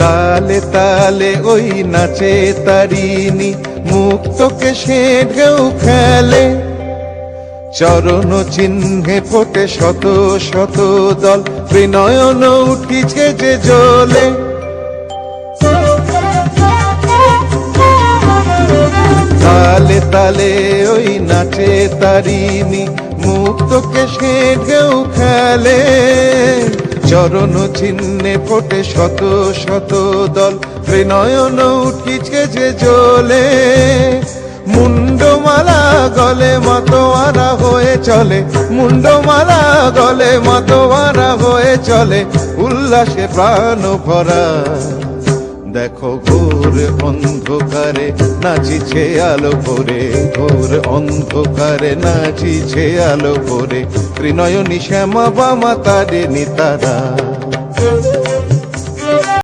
তালে তালে ওই নাচে তারিনি মুক্তকে সে ঢেউ খেলে। চরণ চিহ্নে ফোটে শত শত দল বিনয়ন উঠিছে যে জলে। তালে তালে ওই নাচে তারিনি মুক্তকে সে ঢেউ খেলে। চরণ চিহ্নে ফোটে শত শত দল। বিনয়ন উঠিছে যে চলে মুন্ডমালা গলে মাতোয়ারা হয়ে চলে। মুন্ডমালা গলে মতোয়ারা হয়ে চলে। উল্লাসে প্রাণ ভরা দেখো ঘোর অন্ধকারে নাচিছে আলো করে ঘোর অন্ধকারে নাচিছে আলো করে ত্রিনয়নী শ্যামা বামা তারে নিতারা।